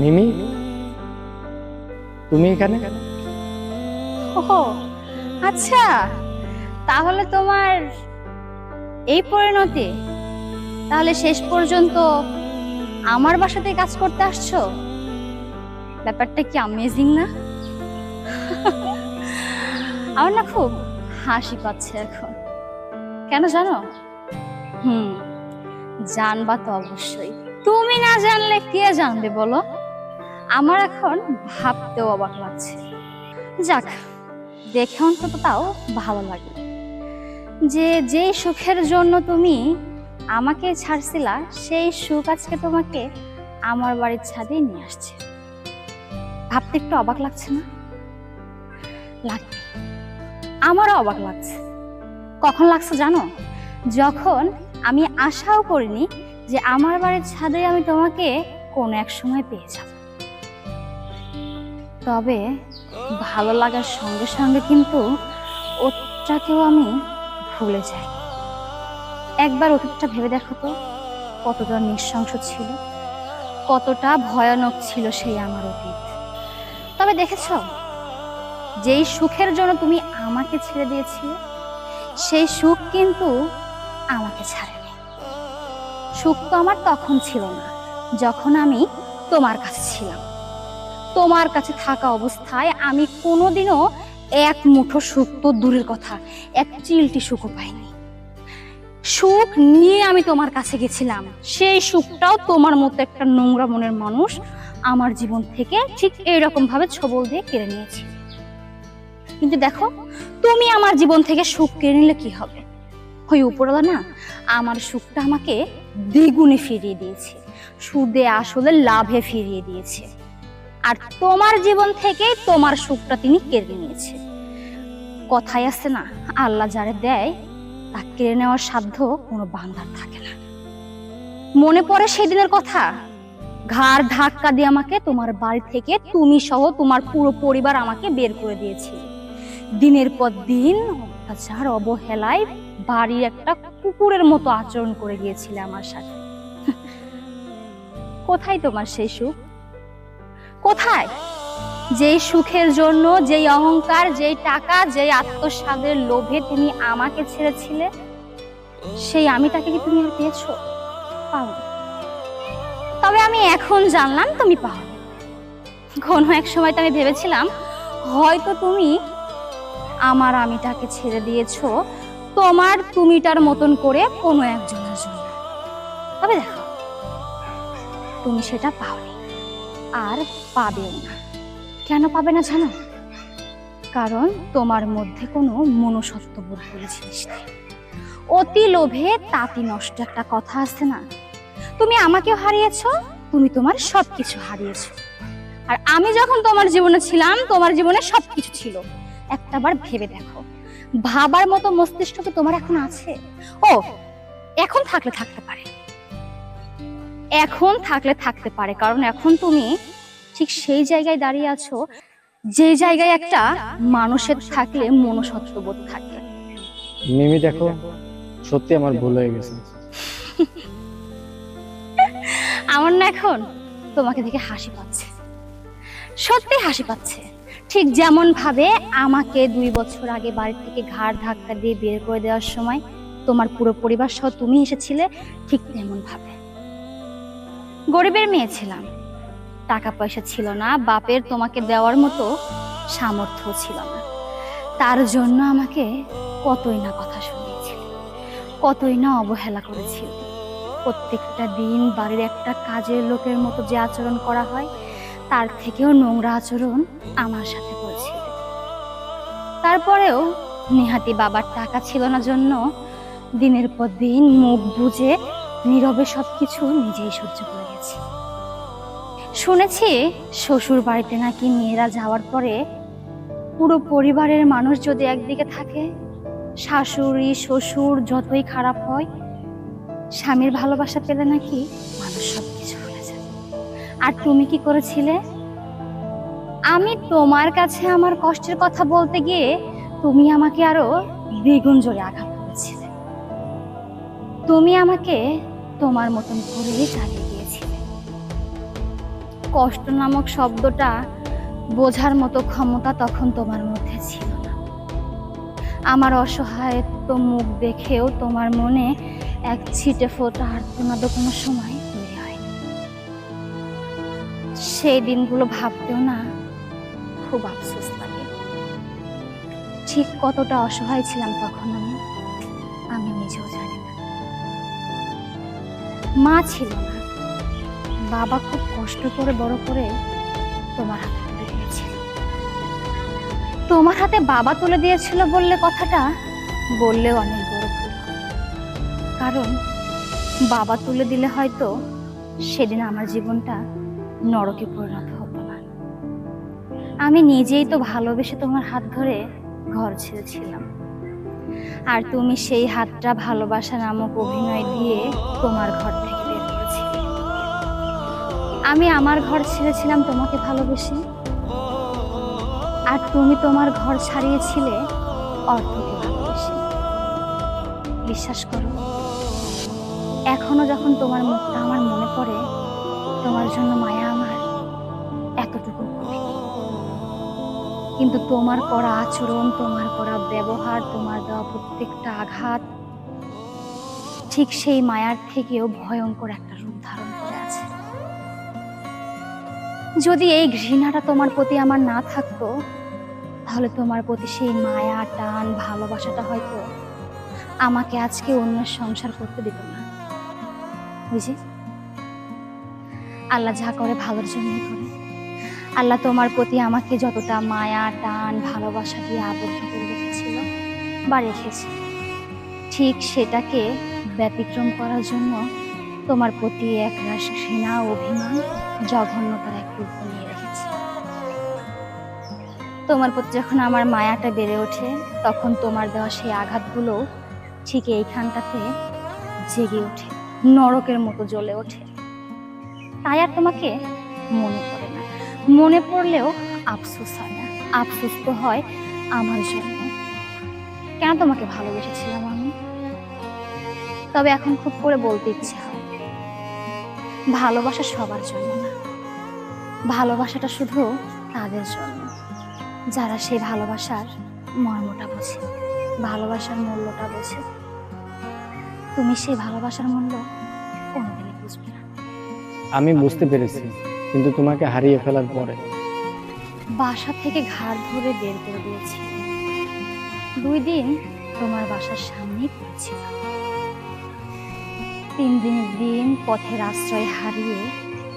মিমি, তুমি এখানে? ও আচ্ছা তাহলে তোমার এই পরিণতি, তাহলে শেষ পর্যন্ত আমার বাসাতে কাজ করতে আসছো? ব্যাপারটা কি অ্যামেজিং না? আমার না খুব হাসি পাচ্ছে এখন। কেন জানো? হুম, জানবা তো অবশ্যই। তুমি না জানলে কে জানবে বলো? আমার এখন ভাবতেও অবাক লাগছে। যাক, দেখে অন্তত তাও ভালো লাগে যে যেই সুখের জন্য তুমি আমাকে ছাড়ছিলা, সেই সুখ আজকে তোমাকে আমার বাড়ির ছাদে নিয়ে আসছে। ভাবতে একটু অবাক লাগছে না? লাগবে আমারও অবাক লাগছে। কখন লাগছে জানো? যখন আমি আশাও করিনি যে আমার বাড়ির ছাদে আমি তোমাকে কোনো এক সময় পেয়ে যাব। তবে ভালো লাগার সঙ্গে সঙ্গে কিন্তু ওটাকেও আমি ভুলে যাই। একবার অতীতটা ভেবে দেখো তো, কতটা নৃশংস ছিল, কতটা ভয়ানক ছিল সেই আমার অতীত। তবে দেখেছ, যেই সুখের জন্য তুমি আমাকে ছেড়ে দিয়েছিলে, সেই সুখ কিন্তু আমাকে ছাড়েনি। সুখ তো আমার তখন ছিল না, যখন আমি তোমার কাছে ছিলাম। তোমার কাছে থাকা অবস্থায় আমি কোনোদিনও এক মুঠো সুখ তো দূরের কথা, এক চিলটি সুখও পাইনি। সুখ নিয়ে আমি তোমার কাছে গেছিলাম। সেই সুখটাও তোমার মতো একটা নোংরা মনের মানুষ আমার জীবন থেকে ঠিক এইরকম ভাবে ছবল দিয়ে কেড়ে নিয়েছে। কিন্তু দেখো, তুমি আমার জীবন থেকে সুখ কেড়ে নিলে কি হবে? ওই উপরওয়ালা না, আমার সুখটা আমাকে দ্বিগুণে ফিরিয়ে দিয়েছে। সুদে আসলে লাভে ফিরিয়ে দিয়েছে। আর তোমার জীবন থেকে তোমার সুখটা তিনি কেড়ে নিয়েছে। কথাই আছে না, আল্লাহ যারে দেয় তা কেড়ে নেওয়ার সাধ্য কোনো বান্দার থাকে না। মনে পড়ে সেদিনের কথা? ঘাড় ধাক্কা দিয়ে আমাকে তোমার বাড়ি থেকে তুমি সহ তোমার পুরো পরিবার আমাকে বের করে দিয়েছিল দিনের পর দিন অত্যাচার, অবহেলায় বাড়ির একটা কুকুরের মতো আচরণ করে গিয়েছিলে আমার সাথে। কোথায় তোমার সেই সুখ? কোথায়? যেই সুখের জন্য, যেই অহংকার, যেই টাকা, যেই আত্মস্বাদের লোভে তুমি আমাকে ছেড়েছিলে সেই আমিটাকে কি তুমি আর পেয়েছ? পাও তবে আমি এখন জানলাম তুমি পাও কোনো এক সময় তো আমি ভেবেছিলাম, হয়তো তুমি আমার আমিটাকে ছেড়ে দিয়েছ, তোমার তুমিটার মতন করে কোনো একজনের জন্য। তবে দেখো, তুমি সেটা পাওনি। আর পাবেও না। কেন পাবে না জানো? কারণ তোমার মধ্যে কোনো মনুষ্যত্ব বোধ বলে জিনিস নেই অতি লোভে তাঁতি নষ্ট একটা কথা আছে না? তুমি আমাকেও হারিয়েছ, তুমি তোমার সবকিছু হারিয়েছো। আর আমি যখন তোমার জীবনে ছিলাম, তোমার জীবনে সবকিছু ছিল। একটাবার ভেবে দেখো। ভাবার মতো মস্তিষ্ক কি তোমার এখন আছে? ও, এখন থাকলে থাকতে পারে। এখন থাকলে থাকতে পারে কারণ এখন তুমি ঠিক সেই জায়গায় দাঁড়িয়ে আছো যে জায়গায় একটা মানুষের থাকলে মনসত্ত্ববোধ থাকে। মিমি দেখো সত্যি আমার ভুল হয়ে গেছে। আমার না এখন তোমাকে দেখে হাসি পাচ্ছে। সত্যি হাসি পাচ্ছে। ঠিক যেমন ভাবে আমাকে দুই বছর আগে বাড়ি থেকে ঘাড় ধাক্কা দিয়ে বের করে দেওয়ার সময় তোমার পুরো পরিবার সহ তুমি এসেছিলে ঠিক তেমন ভাবে গরিবের মেয়ে ছিলাম। টাকা পয়সা ছিল না, বাপের তোমাকে দেওয়ার মতো সামর্থ্য ছিল না। তার জন্য আমাকে কতই না কথা শুনিয়েছিল, কতই না অবহেলা করেছিল। প্রত্যেকটা দিন বাড়ির একটা কাজের লোকের মতো যে আচরণ করা হয়, তার থেকেও নোংরা আচরণ আমার সাথে করেছিল তারপরেও নেহাতি বাবার টাকা ছিল না জন্য দিনের পর দিন মুখ বুঝে নীরবে সবকিছু নিজেই সহ্য করে গেছি। শুনেছি শ্বশুর বাড়িতে নাকি মেয়েরা যাওয়ার পরে পুরো পরিবারের মানুষ যদি একদিকে থাকে, শাশুড়ি, শ্বশুর যতই খারাপ হয়, স্বামীর ভালোবাসা পেলে নাকি মানুষ সবকিছু ভুলে যায়। আর তুমি কি করেছিলে? আমি তোমার কাছে আমার কষ্টের কথা বলতে গিয়ে তুমি আমাকে আরও দ্বিগুণ জোরে আঘাত করেছিলে। তুমি আমাকে তোমার মতন করেই চালিয়ে গিয়েছিলে। কষ্ট নামক শব্দটা বোঝার মতো ক্ষমতা তখন তোমার মধ্যে ছিল না। আমার অসহায়ত্ব মুখ দেখেও তোমার মনে এক ছিটে ফোটা আর্তনাদ কোনো সময় তৈরি হয়নি। সেই দিনগুলো ভাবতেও না খুব আফসোস লাগে। ঠিক কতটা অসহায় ছিলাম তখন আমি আমি নিজেও জানি না। মা ছিল না। বাবা খুব কষ্ট করে বড় করে তোমার হাতে তুলে দিয়েছিল। তোমার হাতে বাবা তুলে দিয়েছিল বললে কথাটা বললেও অনেক বড় ভুল কারণ বাবা তুলে দিলে হয়তো সেদিন আমার জীবনটা নরকে পরিণত হতো না। আমি নিজেই তো ভালোবেসে তোমার হাত ধরে ঘর ছেড়েছিলাম। আর তুমি সেই হাতটা ভালোবাসা নামক অভিনয় দিয়ে তোমার ঘর থেকে বের আমি আমার ঘর ছেড়েছিলাম তোমাকে ভালোবেসে। আর তুমি তোমার ঘর ছাড়িয়েছিলে অর্থকে ভালোবেসে। বিশ্বাস করো, এখনও যখন তোমার মুখটা আমার মনে পড়ে, তোমার জন্য মায়া আমার কিন্তু তোমার করা আচরণ, তোমার করা ব্যবহার, তোমার দেওয়া প্রত্যেকটা আঘাত ঠিক সেই মায়ার থেকেও ভয়ঙ্কর একটা রূপ ধারণ করে আছে। যদি এই ঘৃণাটা তোমার প্রতি আমার না থাকতো, তাহলে তোমার প্রতি সেই মায়া, টান, ভালোবাসাটা হয়তো আমাকে আজকে অন্য সংসার করতে দিত না। বুঝি? আল্লাহ যা করে ভালোর জন্যই করে। আল্লাহ তোমার প্রতি আমাকে যতটা মায়া, টান, ভালোবাসা দিয়ে আবদ্ধ করে রেখেছিল, বা রেখেছে। ঠিক সেটাকে ব্যতিক্রম করার জন্য তোমার প্রতি এক রাস ঘৃণা অভিমান জঘন্যতার এক রূপ নিয়ে রেখেছে। তোমার প্রতি যখন আমার মায়াটা বেড়ে ওঠে, তখন তোমার দেওয়া সেই আঘাতগুলো ঠিক এইখানটাতে জেগে ওঠে, নরকের মতো জ্বলে ওঠে। তাই আর তোমাকে মনে মনে পড়লেও আফসোস হয় না। আফসোস তো হয় আমার জন্য। কেন তোমাকে ভালোবেসেছিলাম আমি? তবে এখন খুব করে বলতে ইচ্ছে হয়। ভালোবাসা সবার জন্য না। ভালোবাসাটা শুধু তাদের জন্য। যারা সেই ভালোবাসার মর্মটা বোঝে, ভালোবাসার মূল্যটা বোঝে। তুমি সেই ভালোবাসার মূল্য কোনোদিনই বুঝবে না। আমি বুঝতে পেরেছি। কিন্তু তোমাকে হারিয়ে ফেলার পরে। বাসা থেকে ঘাড় ধরে বের করে দিয়েছি। দুই দিন তোমার বাসার সামনেই পড়েছিলাম। তিন দিনের দিন পথের আশ্রয় হারিয়ে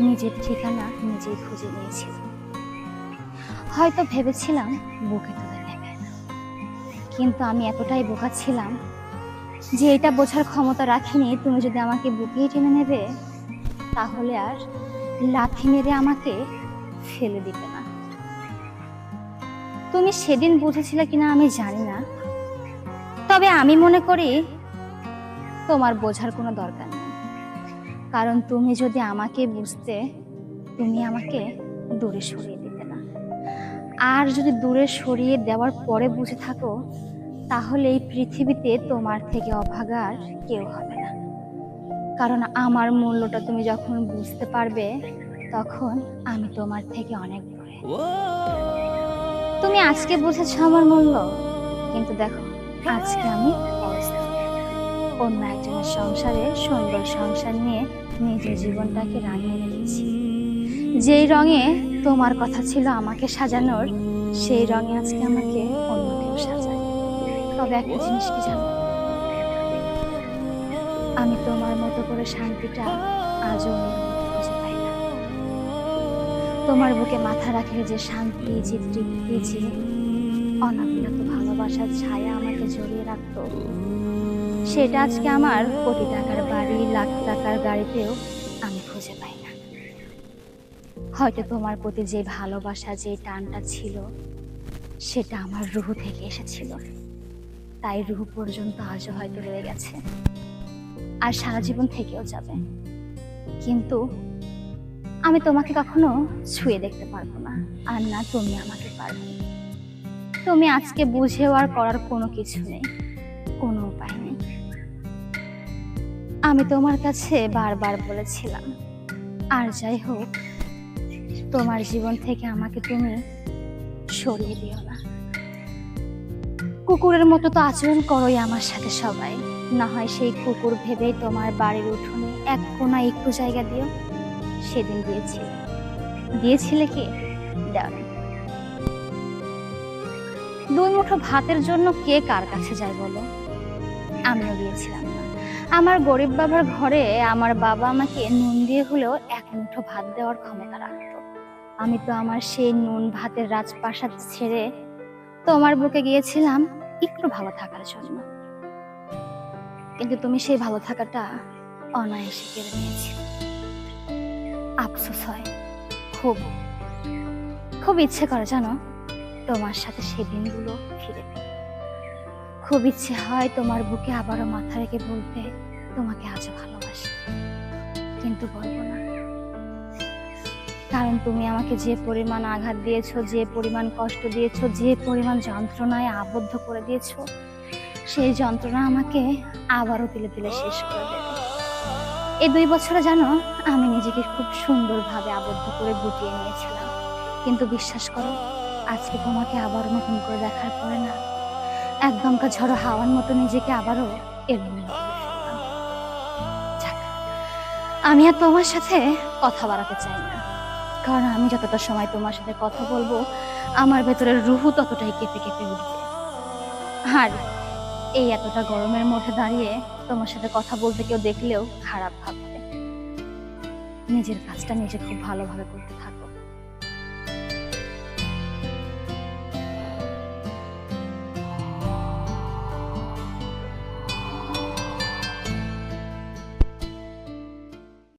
নিজের ঠিকানা নিজেই খুঁজে নিয়েছিলাম। হয়তো ভেবেছিলাম বুকে তুলে নেবে কিন্তু আমি এতটাই বোকা ছিলাম যে এটা বোঝার ক্ষমতা রাখিনি। তুমি যদি আমাকে বুকেই টেনে নেবে, তাহলে আর লাথি মেরে আমাকে ফেলে দিবে না। তুমি সেদিন বুঝেছিলে কিনা আমি জানি না। তবে আমি মনে করি তোমার বোঝার কোনো দরকার নেই। কারণ তুমি যদি আমাকে বুঝতে, তুমি আমাকে দূরে সরিয়ে দিতে না। আর যদি দূরে সরিয়ে দেওয়ার পরে বুঝে থাকো, তাহলে এই পৃথিবীতে তোমার থেকে অভাগার কেউ হবে না। কারণ আমার মূল্যটা তুমি যখন বুঝতে পারবে, তখন আমি তোমার থেকে অনেক তুমি আজকে বুঝেছ আমার মূল্য, কিন্তু দেখো, আজকে আমি অন্য একজনের সংসারে সুন্দর সংসার নিয়ে নিজের জীবনটাকে রাঙিয়ে রেখেছি। যেই রঙে তোমার কথা ছিল আমাকে সাজানোর, সেই রঙে আজকে আমাকে অন্য কেউ সাজায়। তবে একটা জিনিস কি জানো? আমি তোমার মতো করে শান্তিটা আজও খুঁজে পাই না। তোমার বুকে মাথা রাখলে যে শান্তি, যে তৃপ্তি, যে অনাবিলত ভালোবাসার ছায়া আমাকে জড়িয়ে রাখতো, সেটা আজকে আমার কোটি টাকার বাড়ি, লাখ টাকার গাড়িতেও আমি খুঁজে পাই না। হয়তো তোমার প্রতি যে ভালোবাসা, যে টানটা ছিল, সেটা আমার রুহ থেকে এসেছিল। তাই রুহ পর্যন্ত আজও হয়তো রয়ে গেছে। আর সারা জীবন থেকেও যাবে। কিন্তু আমি তোমাকে কখনো ছুঁয়ে দেখতে পারব না। আর না, তুমি আমাকে পারবে। তুমি আজকে বুঝেও আর করার কোনো কিছু নেই, কোনো উপায় নেই। আমি তোমার কাছে বারবার বলেছিলাম, আর যাই হোক, তোমার জীবন থেকে আমাকে তুমি সরিয়ে দিও না। কুকুরের মতো তো আচরণ করোই আমার সাথে সবাই। না হয় সেই কুকুর ভেবেই তোমার বাড়ির উঠোনে এক কোনা একটু জায়গা দিও। সেদিন দিয়েছিলে দিয়েছিলে কি? দুই মুঠো ভাতের জন্য কে কার কাছে যায় বলো? আমিও গিয়েছিলাম না। আমার গরিব বাবার ঘরে আমার বাবা আমাকে নুন দিয়ে হলেও এক মুঠো ভাত দেওয়ার ক্ষমতা রাখতো। আমি তো আমার সেই নুন ভাতের রাজপ্রাসাদ ছেড়ে তোমার বুকে গিয়েছিলাম একটু ভালো থাকার জন্য। কিন্তু তুমি সেই ভালো থাকাটা অনায়াসে কেড়ে নিয়েছিলে। আফসোস হয়। খুব। খুব ইচ্ছে করে, জানো? তোমার সাথে সেই দিনগুলো ফিরে খুব ইচ্ছে হয় তোমার বুকে আবারও মাথা রেখে বলতে, তোমাকে আজও ভালোবাসি। কিন্তু বলব না। কারণ তুমি আমাকে যে পরিমাণ আঘাত দিয়েছ, যে পরিমাণ কষ্ট দিয়েছ, যে পরিমাণ যন্ত্রণায় আবদ্ধ করে দিয়েছ সেই যন্ত্রণা আমাকে আবারও তিলে তিলে শেষ করে দেবে এই দুই বছরে জানো আমি নিজেকে খুব সুন্দরভাবে আবদ্ধ করে গুটিয়ে নিয়েছিলাম। কিন্তু বিশ্বাস করো, আজকে তোমাকে আবারও নতুন করে দেখার পরে না একদমকা ঝড়ো হাওয়ার মতো নিজেকে আবারও এলোমেলো আমি আর তোমার সাথে কথা বাড়াতে চাই না। কারণ আমি যতটা সময় তোমার সাথে কথা বলব, আমার ভেতরের রুহু ততটাই কেঁপে কেঁপে উঠবে। আর এই এতটা গরমের মধ্যে দাঁড়িয়ে তোমার সাথে কথা বলতে কেউ দেখলেও খারাপ ভাববে। নিজের কাজটা নিজে খুব ভালোভাবে করতে থাকো।